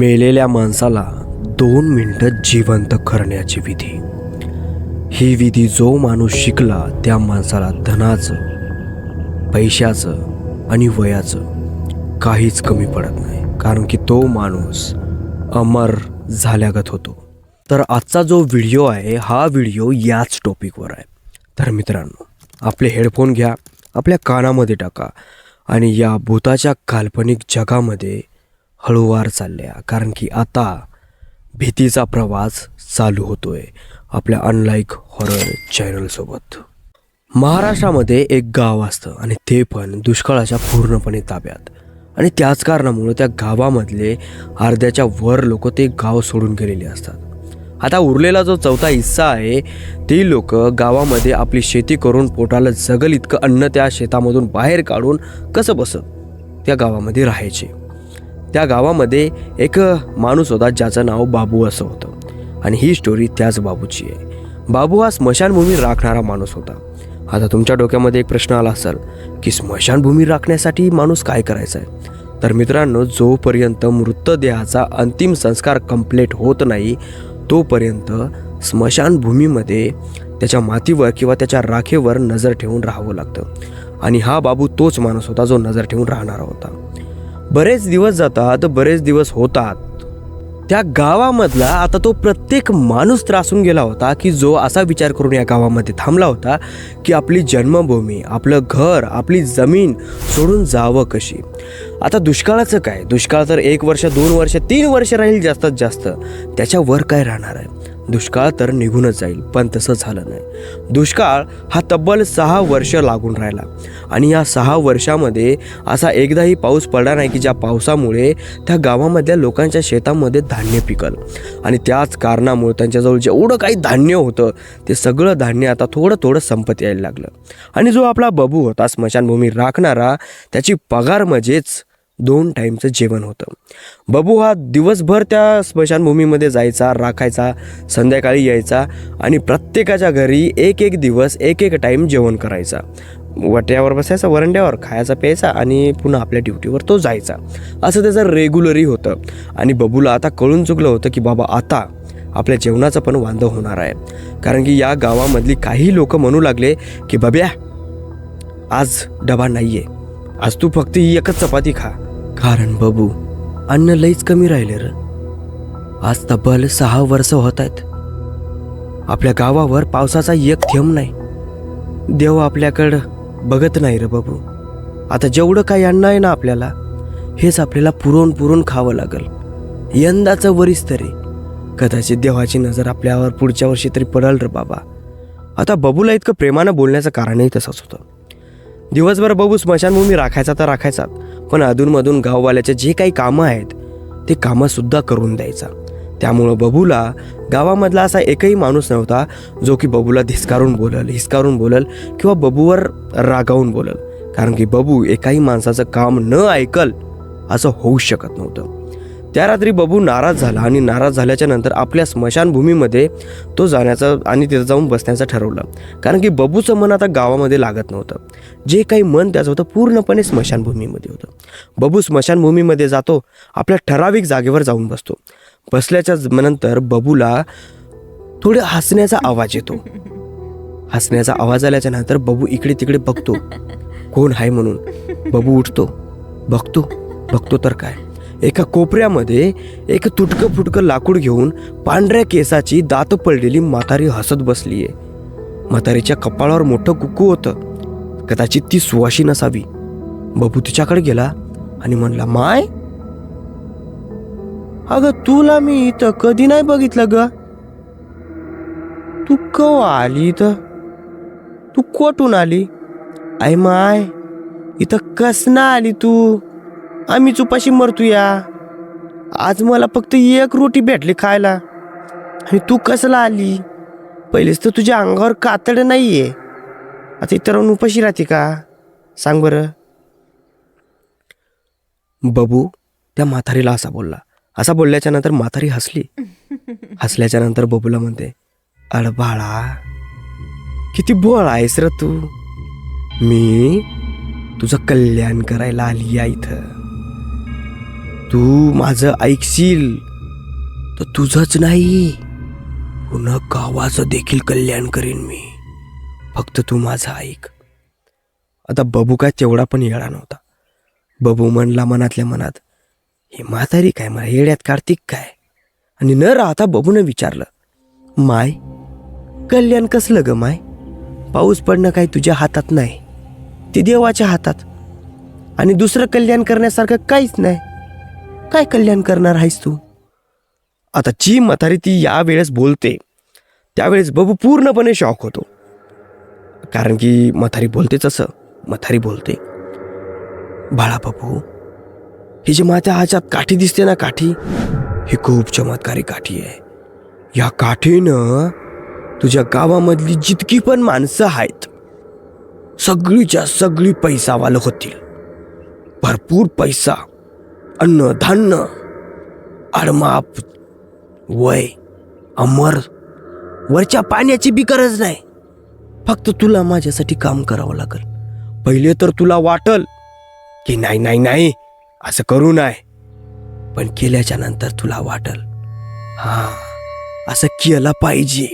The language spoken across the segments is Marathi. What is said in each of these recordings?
मेलेल्या माणसाला दोन मिनटं जिवंत करण्याची विधी. ही विधी जो माणूस शिकला त्या माणसाला धनाचं पैशाचं आणि वयाचं काहीच कमी पडत नाही. कारण की तो माणूस अमर झाल्यागत होतो. तर आजचा जो व्हिडिओ आहे हा व्हिडिओ याच टॉपिकवर आहे. तर मित्रांनो आपले हेडफोन घ्या आपल्या कानामध्ये टाका आणि या भूताच्या काल्पनिक जगामध्ये हळूवार चालल्या. कारण की आता भीतीचा प्रवास चालू होतोय आपल्या अनलाईक हॉरर चॅनलसोबत महाराष्ट्रामध्ये एक गाव असतं आणि ते पण दुष्काळाच्या पूर्णपणे ताब्यात. आणि त्याच कारणामुळे त्या गावामधले अर्ध्याच्या वर लोक ते गाव सोडून गेलेले असतात. आता उरलेला जो चौथा हिस्सा आहे ती लोक गावामध्ये आपली शेती करून पोटाला जगल इतकं अन्न त्या शेतामधून बाहेर काढून कसं बसत? त्या गावामध्ये राहायचे. त्या गावामध्ये एक माणूस होता ज्याचं नाव बाबू असं होतं. आणि ही स्टोरी त्याच बाबूची आहे. बाबू हा स्मशानभूमी राखणारा माणूस होता. आता तुमच्या डोक्यामध्ये एक प्रश्न आला असेल की स्मशानभूमी राखण्यासाठी माणूस काय करायचा आहे तर मित्रांनो जोपर्यंत मृतदेहाचा अंतिम संस्कार कंप्लीट होत नाही तोपर्यंत स्मशानभूमीमध्ये त्याच्या मातीवर किंवा त्याच्या राखेवर नजर ठेवून राहावं लागतं. आणि हा बाबू तोच माणूस होता जो नजर ठेवून राहणारा होता. बरेच दिवस जातात बरेच दिवस होतात. त्या गावामधला आता तो प्रत्येक माणूस त्रासून गेला होता की जो असा विचार करून या गावामध्ये थांबला होता की आपली जन्मभूमी आपलं घर आपली जमीन सोडून जावं कशी. आता दुष्काळाचं काय? दुष्काळ तर एक वर्ष दोन वर्ष तीन वर्ष राहील जास्तीत जास्त. त्याच्यावर काय राहणार आहे? दुष्काळ तर निघूनच जाईल पण तसं झालं नाही. दुष्काळ हा तब्बल सहा वर्ष लागून राहिला. आणि या सहा वर्षामध्ये असा एकदाही पाऊस पडला नाही की ज्या पावसामुळे त्या गावामधल्या लोकांच्या शेतामध्ये धान्य पिकल. आणि त्याच कारणामुळे त्यांच्याजवळ जेवढं काही धान्य होतं ते सगळं धान्य आता थोडं थोडं संपत यायला लागलं. आणि जो आपला बबू होता स्मशानभूमी राखणारा त्याची पगार म्हणजेच दोन टाईमचं जेवण होतं. बबू हा दिवसभर त्या स्मशानभूमीमध्ये जायचा राखायचा संध्याकाळी यायचा आणि प्रत्येकाच्या घरी एक एक दिवस एक एक टाईम जेवण करायचा. वट्यावर बसायचा वरंड्यावर खायचा प्यायचा आणि पुन्हा आपल्या ड्युटीवर तो जायचा. असं त्याचं रेग्युलरी होतं. आणि बबूला आता कळून चुकलं होतं की बाबा आता आपल्या जेवणाचं पण वांदं होणार आहे. कारण की या गावामधली काही लोक म्हणू लागले की बब्या आज डबा नाहीये. आज तू फक्त ही एकच चपाती खा. कारण बबू अन्न लईच कमी राहिले र. आज तब्बल सहा वर्ष होत आहेत. आपल्या गावावर पावसाचा एक थेंब नाही. देव आपल्याकडं बघत नाही रे बाबू. आता जेवढं काही अन्न आहे ना आपल्याला हेच आपल्याला पुरवून पुरवून खावं लागल. यंदाचं वरीस तरी. कदाचित देवाची नजर आपल्यावर पुढच्या वर्षी तरी पडल रे बाबा. आता बबूला इतकं प्रेमानं बोलण्याचं कारणही तसंच होतं. दिवसभर बबू स्मशानभूमी राखायचा तर राखायचा पण अधूनमधून गाववाल्याचे जे काही कामं आहेत ते कामंसुद्धा करून द्यायचा. त्यामुळं बबूला गावामधला असा एकही माणूस नव्हता जो की बबूला धिसकारून बोलल हिसकारून बोलल किंवा बबूवर रागावून बोलल. कारण की बबू एकाही माणसाचं काम न ऐकल असं होऊच शकत नव्हतं. त्या रात्री बबू नाराज झाला आणि नाराज झाल्याच्यानंतर आपल्या स्मशानभूमीमध्ये तो जाण्याचं आणि तिथं जाऊन बसण्याचं ठरवलं. कारण की बबूचं मन आता गावामध्ये लागत नव्हतं. जे काही मन त्याचं होतं पूर्णपणे स्मशानभूमीमध्ये होतं. बबू स्मशानभूमीमध्ये जातो आपल्या ठराविक जागेवर जाऊन बसतो. बसल्याच्या नंतर बबूला थोडं हसण्याचा आवाज येतो. हसण्याचा आवाज आल्याच्यानंतर बबू इकडे तिकडे बघतो. कोण आहे म्हणून? बबू उठतो. बघतो. बघतो तर काय? एका कोपऱ्यामध्ये एक तुटकं फुटकं लाकूड घेऊन पांढऱ्या केसाची दात पडलेली म्हातारी हसत बसली आहे म्हातारीच्या कपाळावर मोठं कुक्कू होतं. कदाचित ती सुवाशी नसावी. बबू तिच्याकडे गेला आणि म्हणला माय अगं तुला मी इथं कधी नाही बघितलं ग. तू कवा आली इथं? तू कोठून आली? आय माय इथं कसना आली तू? आम्ही चुपाशी मरतो या आज मला फक्त एक रोटी भेटली खायला. आणि तू कसला आली? पहिलेच तर तुझ्या अंगावर कातड नाही आहे आता इतर उपाशी राहते का? सांग बरं. बबू त्या म्हातारीला असा बोलला असा बोलल्याच्या नंतर म्हातारी हसली. हसल्याच्या नंतर बबूला म्हणते अडबाळा किती बोळ आहेस र तू. मी तुझं कल्याण करायला आली या इथं. तू माझं ऐकशील तर तुझंच नाही. पुन्हा गावाचं देखील कल्याण करीन मी. फक्त तू माझं ऐक. आता बबू काय तेवढा पण येळा नव्हता. बबू म्हणला मनातल्या मनात हे म्हातारी काय? मला येड्यात कार्तिक काय? आणि न राहता बबून विचारलं माय कल्याण कसलं ग माय? पाऊस पडणं काही तुझ्या हातात नाही ते देवाच्या हातात. आणि दुसरं कल्याण करण्यासारखं काहीच नाही. काय कल्याण करणार आहेस तू? आता जी म्हातारी ती यावेळेस बोलते त्यावेळेस बबू पूर्णपणे शॉक होतो. कारण की म्हातारी बोलतेच असं म्हातारी बोलते बाळा बापू ही जी माझ्या हातात काठी दिसते ना काठी ही खूप चमत्कारी काठी आहे. या काठीनं तुझ्या गावामधली जितकी पण माणसं आहेत सगळीच्या सगळी पैसावालं होतील. भरपूर पैसा अन्न धान्य अडमाप वय अमर वरच्या पाण्याची बी गरज नाही. फक्त तुला माझ्यासाठी काम करावं लागल. पहिले तर तुला वाटल की नाही नाही नाही असं करू नाही पण केल्याच्यानंतर तुला वाटल हा असं केलं पाहिजे.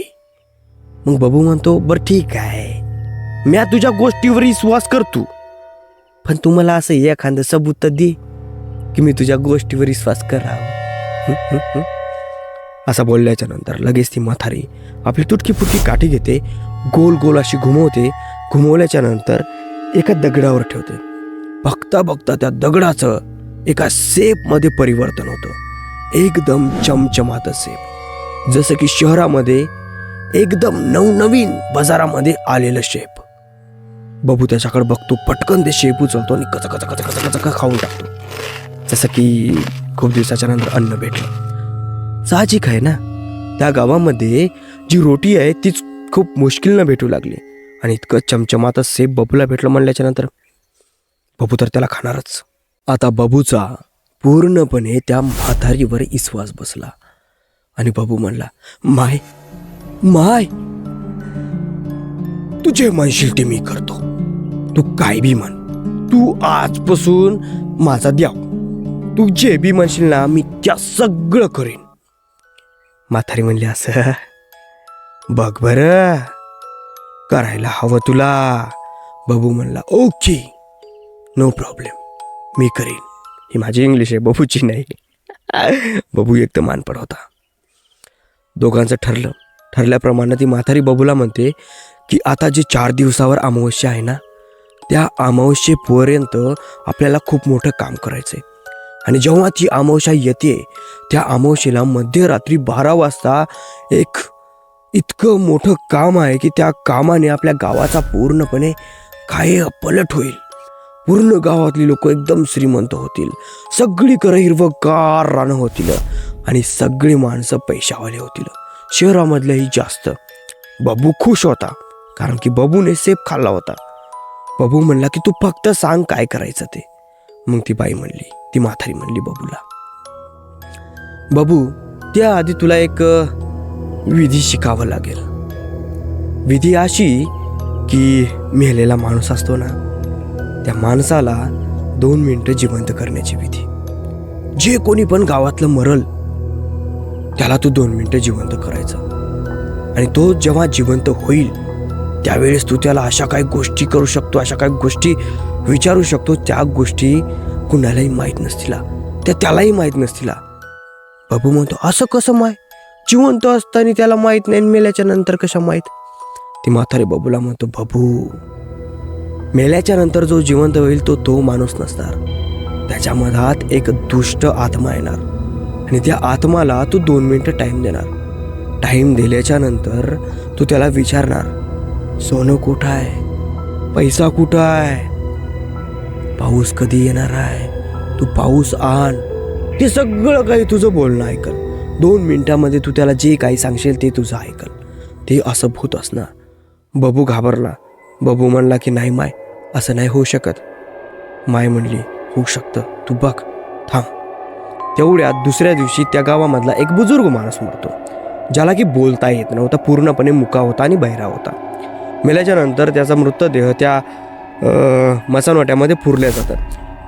मग बाबू म्हणतो बरं ठीक आहे. म्या तुझ्या गोष्टीवर विश्वास करतो. पण तू मला असं एखादं सबूत तर दे की मी तुझ्या गोष्टीवर विश्वास करावा. असं बोलल्याच्या नंतर लगेच ती म्हातारी आपली तुटकी फुटकी काठी घेते गोल गोल अशी घुमवते. घुमवल्याच्या नंतर एका दगडावर ठेवते. बघता बघता त्या दगडाचं एका सेपमध्ये परिवर्तन होतं. एकदम चमचमात सेप. जसं की शहरामध्ये एकदम नवनवीन बाजारामध्ये आलेलं शेप. बबू त्याच्याकडे बघतो पटकन ते शेप उचलतो आणि कच कच कच कच कच खाऊन टाकतो. जसं की खूप दिवसाच्या नंतर अन्न भेटलं. साहजिक आहे ना? त्या गावामध्ये जी रोटी आहे तीच खूप मुश्किलनं भेटू लागली. आणि इतकं चमचमात सेप बबूला भेटलं म्हणल्याच्या नंतर. बबू तर त्याला खाणारच. आता बाबूचा पूर्णपणे त्या म्हातारीवर विश्वास बसला. आणि बाबू म्हणला माय माय तू जे म्हणशील ते मी करतो. तू काय बी म्हण. तू आजपासून माझा द्याव तू जे बी म्हणशील ना मी त्या सगळं करेन. म्हातारी म्हणली असं? बघ बर. करायला हवं तुला. बाबू म्हणला ओके. No problem. मी करेन. ही माझी इंग्लिश आहे बबूची नाही. बबू एक तर मानपड होता. दोघांचं ठरलं. ठरल्याप्रमाणे ती म्हातारी बबूला म्हणते की आता जे चार दिवसावर अमावस्या आहे ना त्या अमावस्येपर्यंत आपल्याला खूप मोठं काम करायचं आहे आणि जेव्हा ती अमावस्या येते त्या अमावस्येला मध्यरात्री बारा वाजता एक इतकं मोठं काम आहे की त्या कामाने आपल्या गावाचा पूर्णपणे काय पलट होईल. पूर्ण गावातली लोक एकदम श्रीमंत होतील. सगळीकडे हिरवगार रानं होतील आणि सगळी माणसं पैशावाले होतील. शहरामधल्याही जास्त. बबू खुश होता कारण की बाबूने सेप खाल्ला होता. बबू म्हणला की तू फक्त सांग काय करायचं ते. मग ती बाई म्हणली ती म्हातारी म्हणली बबूला बबू त्याआधी तुला एक विधी शिकावं लागेल. विधी अशी की मेलेला माणूस असतो ना त्या माणसाला दोन मिनटं जिवंत करण्याची विधी. जे कोणी पण गावातलं मरल त्याला तू दोन मिनटं जिवंत करायचं. आणि तो जेव्हा जिवंत होईल त्यावेळेस तू त्याला अशा काही गोष्टी करू शकतो अशा काही गोष्टी विचारू शकतो त्या गोष्टी कुणालाही माहीत नसतीला. त्या त्यालाही माहीत नसतीला. बाबू म्हणतो असं कसं माय? जिवंत असताना त्याला माहीत नाही मेल्याच्या नंतर कशा माहीत? ती म्हातारे बाबूला म्हणतो बाबू मेल्याच्या नंतर जो जिवंत होईल तो तो माणूस नसणार. त्याच्या मधात एक दुष्ट आत्मा येणार. आणि त्या आत्माला तू दोन मिनटं टाईम देणार. टाईम दिल्याच्या नंतर तू त्याला विचारणार सोनं कुठं आहे? पैसा कुठं आहे? पाऊस कधी येणार आहे? तू पाऊस आण. ते सगळं काही तुझं बोलणं ऐकल. दोन मिनटामध्ये तू त्याला जे काही सांगशील ते तुझं ऐकल. ते असं भूत असणार. बबू घाबरला. बबू म्हणला की नाही माय असं नाही होऊ शकत. माय म्हणली होऊ शकतं. तू बघ थांब. तेवढ्यात दुसऱ्या दिवशी त्या गावामधला एक बुजुर्ग माणूस मरतो ज्याला की बोलता येत नव्हता पूर्णपणे मुका होता आणि बहिरा होता. मेल्याच्या नंतर त्याचा मृतदेह त्या मसानवाट्यामध्ये पुरल्या जातात.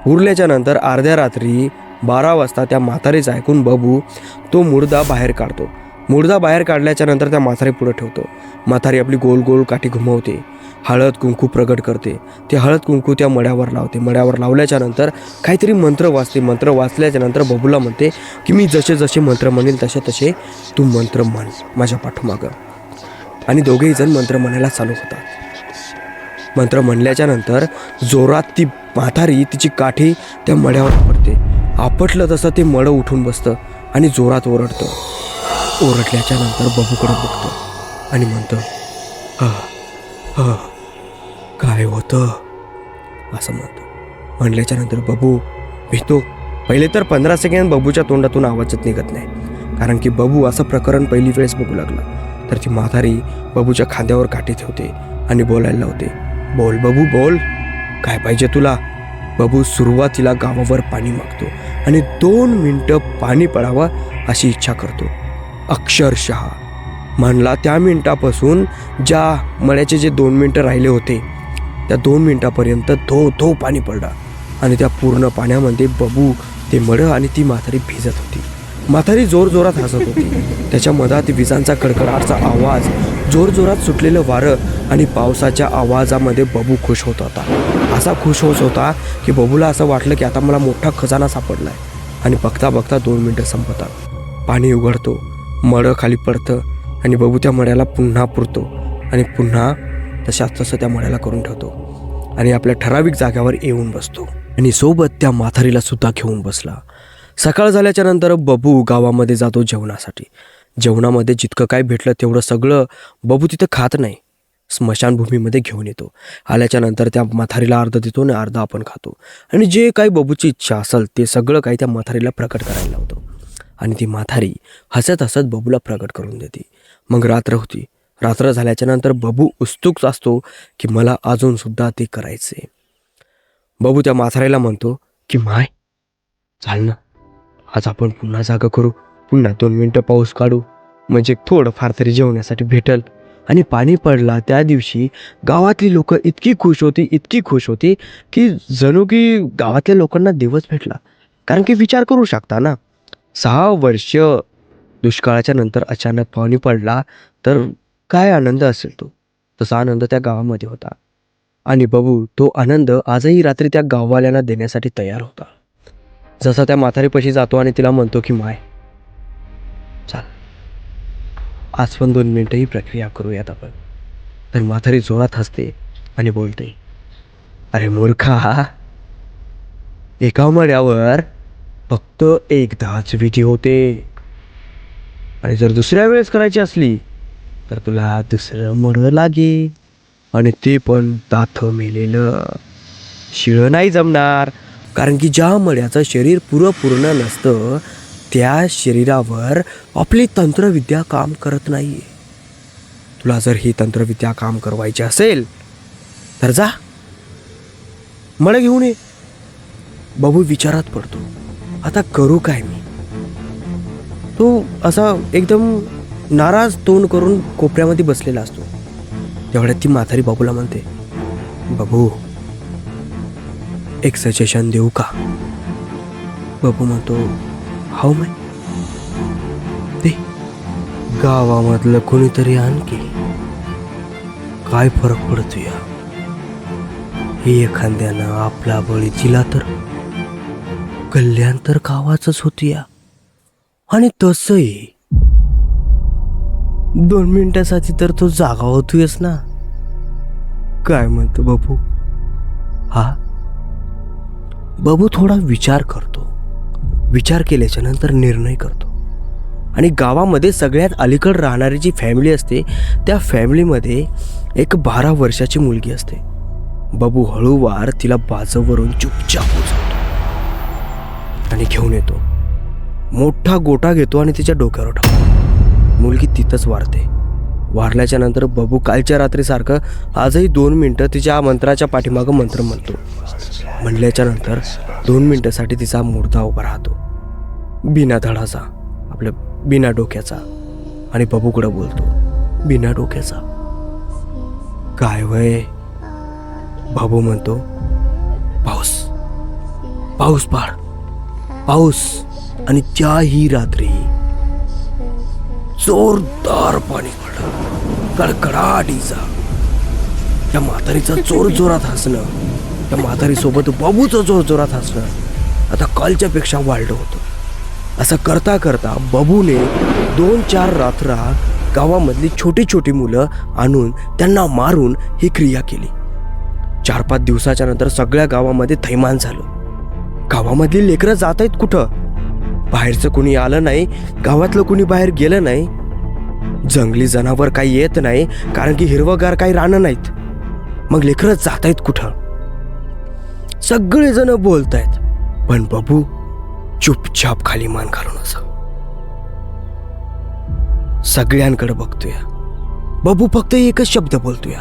पुरल्याच्या नंतर अर्ध्या रात्री बारा वाजता त्या म्हातारीच ऐकून बबू तो मुर्दा बाहेर काढतो. मुर्दा बाहेर काढल्याच्या नंतर त्या म्हातारी पुढे ठेवतो. म्हातारी आपली गोल गोल काठी घुमवते. हळद कुंकू प्रगट करते. ते हळद कुंकू त्या मड्यावर लावते. मड्यावर लावल्याच्या नंतर काहीतरी मंत्र वाचते. मंत्र वाचल्याच्या नंतर बबूला म्हणते की मी जसे जसे मंत्र म्हणेल तसे तसे तू मंत्र म्हण माझ्या पाठोमागं. आणि दोघेही जण मंत्र म्हणायला चालू होतात. मंत्र म्हणल्याच्या नंतर जोरात ती म्हातारी तिची काठी त्या मड्यावर पडते. आपटलं तसं ते मडं उठून बसतं आणि जोरात ओरडतं. ओरडल्याच्या नंतर बबूकडे बघतो आणि म्हणतं हा हा काय होतं? असं म्हणतो. म्हणल्याच्या नंतर बबू भितो पहिले तर पंधरा सेकंड बबूच्या तोंडातून आवाजच निघत नाही. कारण की बबू असं प्रकरण पहिली वेळेस बघू लागला. तर ती म्हातारी बबूच्या खांद्यावर काठी ठेवते आणि बोलायला लावते बोल बबू बोल. काय पाहिजे तुला? बबू सुरुवातीला गावावर पाणी मागतो आणि दोन मिनटं पाणी पडावं अशी इच्छा करतो. अक्षरशः. म्हणला त्या मिनिटापासून ज्या मळ्याचे जे दोन मिनटं राहिले होते त्या दोन मिनटापर्यंत धो धो पाणी पडला आणि त्या पूर्ण पाण्यामध्ये बबू ते मडं आणि ती म्हातारी भिजत होती. म्हातारी जोरजोरात हसत होती. त्याच्या मधात विजांचा कडकडाटचा आवाज जोरजोरात सुटलेलं वारं आणि पावसाच्या आवाजामध्ये बबू खुश होत होता. असा खुश होत होता की बबूला असं वाटलं की आता मला मोठा खजाना सापडलाय आणि बघता बघता दोन मिनटं संपतात. पाणी उघडतो मडं खाली पडतं आणि बबू त्या मळ्याला पुन्हा पुरतो आणि पुन्हा तशाच तसं त्या मळ्याला करून ठेवतो. आणि आपल्या ठराविक जाग्यावर येऊन बसतो. आणि सोबत त्या म्हातारीला सुद्धा घेऊन बसला. सकाळ झाल्याच्यानंतर बबू गावामध्ये जातो जेवणासाठी. जेवणामध्ये जितकं काय भेटलं तेवढं सगळं बबू तिथं खात नाही. स्मशानभूमीमध्ये घेऊन येतो. आल्याच्यानंतर त्या म्हातारीला अर्ध देतो आणि अर्धा आपण खातो. आणि जे काही बबूची इच्छा असेल ते सगळं काही त्या म्हातारीला प्रकट करायला लावतो. आणि ती म्हातारी हसत हसत बबूला प्रकट करून देते. मग रात्र होती. रात्र झाल्याच्यानंतर बबू उत्सुक असतो की मला अजूनसुद्धा ते करायचे बबू त्या म्हातारीला म्हणतो की माय चाल ना. आज आपण पुन्हा जागा करू. पुन्हा दोन मिनटं पाऊस काढू. म्हणजे थोडं फार तरी जेवण्यासाठी भेटल. आणि पाणी पडला त्या दिवशी. गावातली लोक इतकी खुश होती इतकी खुश होती की जणू की गावातल्या लोकांना दिवस भेटला. कारण की विचार करू शकता ना. सहा वर्ष दुष्काळाच्या नंतर अचानक पाणी पडला तर काय आनंद असेल तो? तसा आनंद त्या गावामध्ये होता. आणि बबू तो आनंद आजही रात्री त्या गाववाल्यांना देण्यासाठी तयार होता. जसा त्या म्हातारीपाशी जातो आणि तिला म्हणतो की माय चाल आज पण दोन मिनटं ही प्रक्रिया करूयात आपण. तर म्हातारी जोरात हसते आणि बोलते अरे मूर्खा एका मड्यावर फक्त एकदाच विधी होते. आणि जर दुसऱ्या वेळेस करायची असली तर तुला दुसरं मडं लागे आणि ते पण दाथ मेलेलं शिळं नाही जमणार. कारण की ज्या मड्याचं शरीर पुरं पूर्ण नसतं त्या शरीरावर आपली तंत्रविद्या काम करत नाही तुला जर ही तंत्रविद्या काम करवायची असेल तर जा. मड घेऊन ये. बाबू विचारात पडतो. आता करू काय मी? तो असा एकदम नाराज तोंड करून कोपऱ्यामध्ये बसलेला असतो. तेवढ्यात ती म्हातारी बाबूला म्हणते बाबू एक सजेशन देऊ का? बाबू म्हणतो हाऊ माय. ते गावामधलं कोणीतरी आणखी काय फरक पडतो या एखाद्यानं आपला बळी दिला तर गल्ल्यांतर गावाचंच होती या. आणि तसंही दोन मिनिटासाठी तर तो जागा होतोयस ना. काय म्हणतो बाबू? हा? बाबू थोडा विचार करतो. विचार केल्याच्यानंतर निर्णय करतो. आणि गावामध्ये सगळ्यात अलीकड राहणारी जी फॅमिली असते त्या फॅमिलीमध्ये एक बारा वर्षाची मुलगी असते. बाबू हळूवार तिला बाजूवरून चुपचाप उचलतो. आणि घेऊन येतो. मोठा गोटा घेतो आणि तिच्या डोक्यावर टाकतो. मुलगी तिथंच वारते. वारल्याच्या नंतर बबू कालच्या रात्रीसारखं आजही दोन मिनटं तिच्या मंत्राच्या पाठीमागं मंत्र म्हणतो. म्हणल्याच्या नंतर दोन मिनटासाठी तिचा मुर्दा उभा राहतो. बिना धडाचा आपल्या बिना डोक्याचा. आणि बबूकडं बोलतो बिना डोक्याचा. काय वय? बाबू म्हणतो पाऊस. पाऊस पाड. पाऊस आणि त्याही रात्री जोरदार पाणी पडलं. कडकडाटीचा त्या म्हातारीचं जोर जोरात हसणं त्या म्हातारीसोबत बाबूचं जोर जोरात हसणं आता कालच्या पेक्षा वाढलं होतं. असं करता करता बाबूने दोन चार रात्रा गावामधली छोटी छोटी मुलं आणून त्यांना मारून ही क्रिया केली. चार पाच दिवसाच्या नंतर सगळ्या गावामध्ये थैमान झालं. गावामधली लेकरं जात आहेत कुठं? बाहेरचं कुणी आलं नाही गावातलं कुणी बाहेर गेलं नाही. जंगली जनावर काही येत नाही कारण की हिरवगार काही राहणं नाहीत. मग लेकरं जात आहेत कुठं? सगळेजण बोलत आहेत पण बाबू चुपचाप खाली मान घालून असा. सगळ्यांकडे बघतोय. बाबू फक्त एकच शब्द बोलतोय.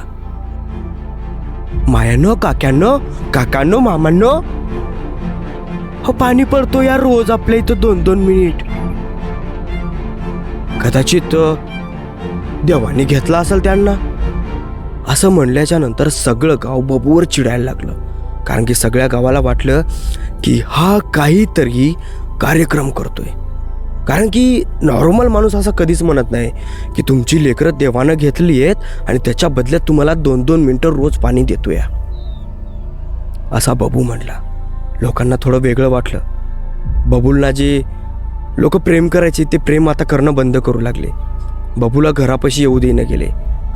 मायानो काक्यांनो काकांनो मामांनो हो पाणी पडतो या रोज आपल्या इथं दोन दोन मिनिट. कदाचित देवाने घेतला असेल त्यांना. असं म्हणल्याच्या नंतर सगळं गाव बबूवर चिडायला लागलं. कारण की सगळ्या गावाला वाटलं की हा काहीतरी कार्यक्रम करतोय. कारण की नॉर्मल माणूस असं कधीच म्हणत नाही की तुमची लेकरं देवानं घेतली आहेत आणि त्याच्या बदल्यात तुम्हाला दोन दोन मिनटं रोज पाणी देतोय. असा बबू म्हणला. लोकांना थोडं वेगळं वाटलं. बबूलना जे लोक प्रेम करायचे ते प्रेम आता करणं बंद करू लागले. बबूला घरापाशी येऊ देणं गेले.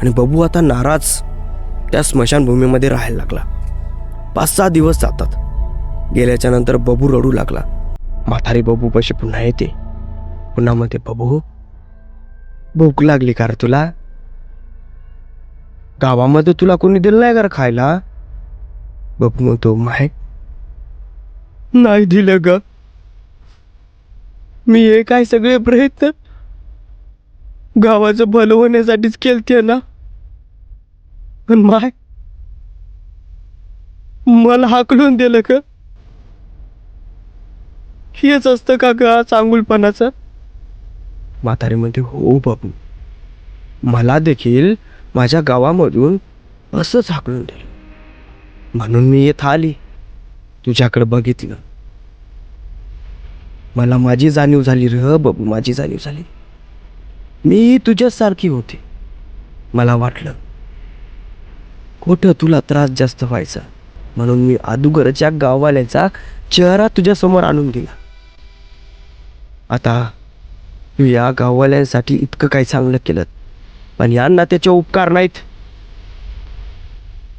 आणि बबू आता नाराज त्या स्मशानभूमीमध्ये राहायला लागला. पाच सहा दिवस जातात. गेल्याच्यानंतर बबू रडू लागला. म्हातारी बबू पशी पुन्हा येते. पुन्हा म्हणते बबू भूक लागली का रे तुला? गावामध्ये तुला कोणी दिलं नाही का खायला? बबू म्हणतो माय नाही दिलं ग. मी हे काय सगळे प्रयत्न गावाचं भलं होण्यासाठीच केलते ना. पण माय मला हाकलून दिलं का हेच असतं का ग चांगुलपणाचं म्हातारी म्हणते हो बाबू. मला देखील माझ्या गावामधून असंच हाकलून दिलं. म्हणून मी येत आली. तुझ्याकडे बघितलं. मला माझी जाणीव झाली र बाबू माझी जाणीव झाली. मी तुझ्यासारखी होते मला वाटलं. कुठं तुला त्रास जास्त व्हायचा? म्हणून मी अदुगरच्या गाववाल्याचा चेहरा तुझ्यासमोर आणून दिला. आता तू या गाववाल्यांसाठी इतकं काही चांगलं केलं पण यांना त्याचे उपकार नाहीत.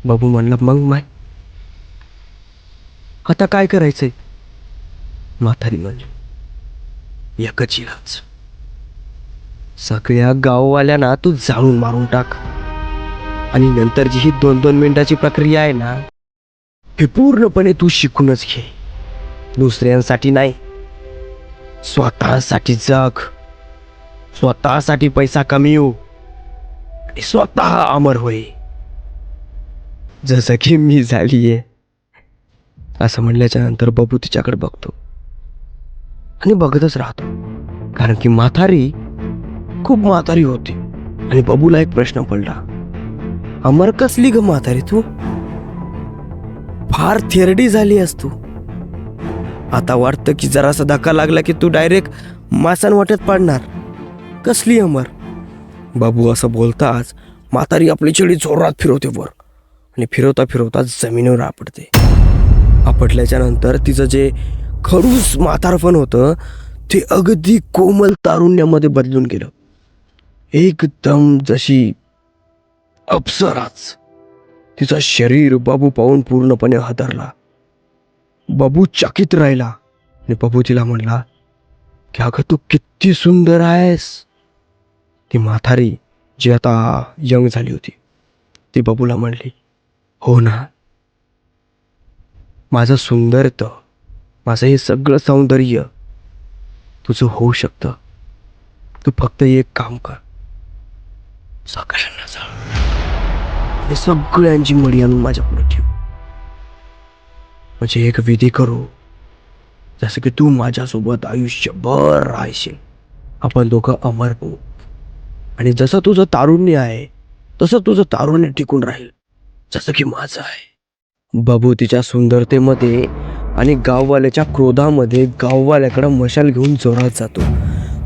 बाबू म्हणलं मग माय आता काय करायचंय? म्हातारी म्हणजे एकच इलाज सगळ्या गाववाल्यांना तू जाळून मारून टाक. आणि नंतरची ही दोन दोन मिनिटाची प्रक्रिया आहे ना हे पूर्णपणे तू शिकूनच घे. दुसऱ्यांसाठी नाही. स्वतःसाठी जग. स्वतःसाठी पैसा कमी येऊ आणि स्वतः अमर होई जसं की मी झालीये. असं म्हणल्याच्या नंतर बबू तिच्याकडे बघतो. आणि बघतच राहतो. कारण की म्हातारी खूप म्हातारी होती. आणि बबूला एक प्रश्न पडला. अमर कसली ग म्हातारी तू? फार थेरडी झाली अस तू. आता वाटतं की जरासा धक्का लागला की तू डायरेक्ट मासान वाटत पडणार. कसली अमर? बाबू असं बोलताच म्हातारी आपली चिडी जोरात फिरवते वर. आणि फिरवता फिरवता जमिनीवर आपडते आपटल्याच्या नंतर तिचं जे खडूस म्हातारपण होतं ते अगदी कोमल तारुण्यामध्ये बदलून गेलं. एकदम जशी अप्सराच. तिचं शरीर बाबू पाहून पूर्णपणे हादरला. बाबू चकित राहिला आणि बाबू तिला म्हणला की अगं तू किती सुंदर आहेस. ती म्हातारी जी आता यंग झाली होती ती बाबूला म्हणली हो ना माझं सुंदरत माझं हे सगळं सौंदर्य तुझं होऊ शकतं. तू फक्त एक काम कर. सगळ्यांना हे सगळ्यांची मडी आणून माझ्या पुढे ठेव. म्हणजे एक विधी करू. जसं की तू माझ्यासोबत आयुष्यभर राहशील. आपण दोघं अमर होऊ. आणि जसं तुझं तारुण्य आहे तसं तुझं तारुण्य टिकून राहील. जसं की माझं आहे. बाबू तिच्या सुंदरतेमध्ये आणि गाववाल्याच्या क्रोधामध्ये गाववाल्याकडं मशाल घेऊन जोरात जातो.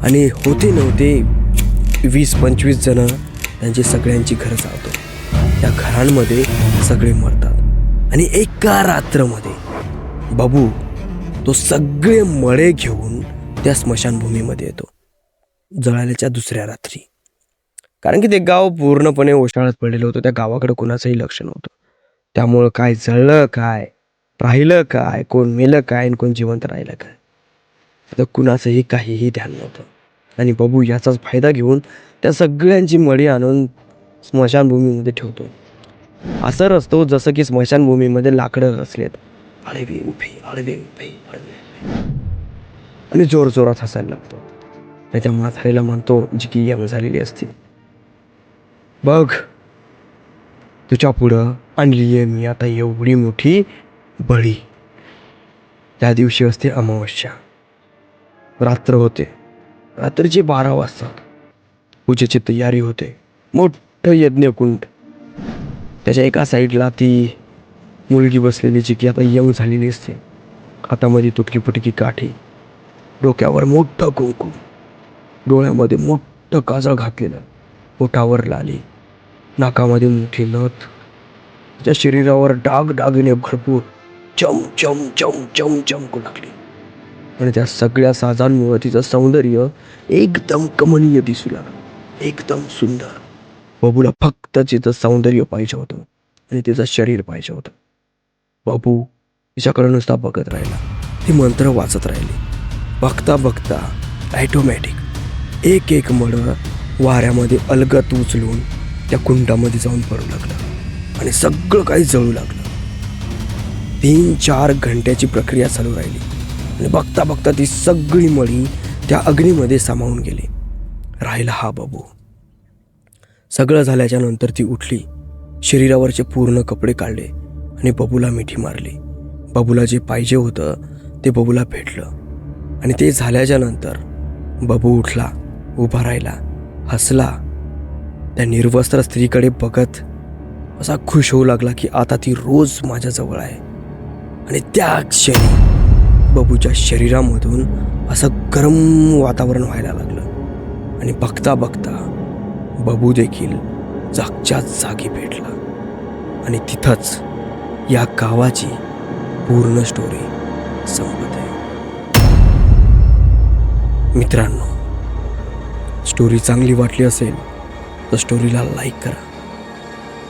आणि होते नव्हते वीस पंचवीस जण त्यांची सगळ्यांची घरं जातो. त्या घरांमध्ये सगळे मरतात. आणि एका रात्रमध्ये बाबू तो सगळे मळे घेऊन त्या स्मशानभूमीमध्ये येतो. जळाल्याच्या दुसऱ्या रात्री. कारण की ते गाव पूर्णपणे ओशाळत पडलेलं होतं. त्या गावाकडे कोणाचंही लक्ष नव्हतं. त्यामुळं काय जळलं काय? राहिलं काय? कोण मेलं काय आणि कोण जिवंत राहिलं काय? तर कुणाचंही काहीही ध्यान नव्हतं. आणि बाबू याचाच फायदा घेऊन त्या सगळ्यांची मळी आणून स्मशानभूमीमध्ये ठेवतो. असं रचतो जसं की स्मशानभूमीमध्ये लाकडं रचलेत. आळवी उभी आळवी उभी आळवी उभी. आणि जोर जोरात हसायला लागतो. त्याच्या म्हातारीला म्हणतो जी की यम झालेली असते. बघ तुझ्या पुढं आणली आहे मी. आता एवढी मोठी बळी. त्या दिवशी असते अमावस्या. रात्र होते. रात्रीचे बारा वाजतात पूजेची तयारी होते. मोठं यज्ञकुंड. त्याच्या एका साईडला ती मुलगी बसलेली जी की आता यंग झालेली असते. हातामध्ये तुटकी फुटकी काठी. डोक्यावर मोठं कुंकू. डोळ्यामध्ये मोठं काजळ घातलेलं. पोटावर लाली. नाकामध्ये मोठी नथ. त्याच्या शरीरावर डाग डागिने भरपूर चम चम चम चम चमकू लागली. आणि त्या सगळ्या साजांमुळे तिचं सौंदर्य एकदम कमनीय दिसू लागलं. एकदम सुंदर. बबूला फक्त तिचं सौंदर्य पाहिजे होतं आणि तिचं शरीर पाहिजे होतं. बाबू तिच्याकडे नुसता बघत राहिला. ती मंत्र वाचत राहिली. बघता बघता ॲटोमॅटिक एक एक मड वाऱ्यामध्ये अलगत उचलून त्या कुंडामध्ये जाऊन पडू लागलं. आणि सगळं काही जळू लागलं. तीन चार घंट्याची प्रक्रिया चालू राहिली. आणि बघता बघता ती सगळी मळी त्या अग्नीमध्ये सामावून गेली. राहिला हा बाबू. सगळं झाल्याच्यानंतर ती उठली. शरीरावरचे पूर्ण कपडे काढले आणि बबूला मिठी मारली. बबूला जे पाहिजे होतं ते बबूला भेटलं. आणि ते झाल्याच्यानंतर बबू उठला उभा राहिला हसला. त्या निर्वस्त्र स्त्रीकडे बघत असा खुश होऊ लागला की आता ती रोज माझ्याजवळ आहे. आणि त्या क्षणी बबूच्या शरीरामधून असं गरम वातावरण व्हायला लागलं. आणि बघता बघता बबू देखील जागच्याच जागी भेटला. आणि तिथंच या गावाची पूर्ण स्टोरी संपत आहे. मित्रांनो स्टोरी चांगली वाटली असेल तर स्टोरीला लाईक करा.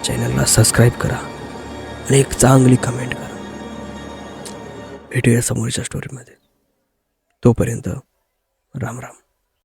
चॅनलला सबस्क्राईब करा आणि एक चांगली कमेंट करा. भेटूया समोरच्या स्टोरीमध्ये तोपर्यंत राम राम.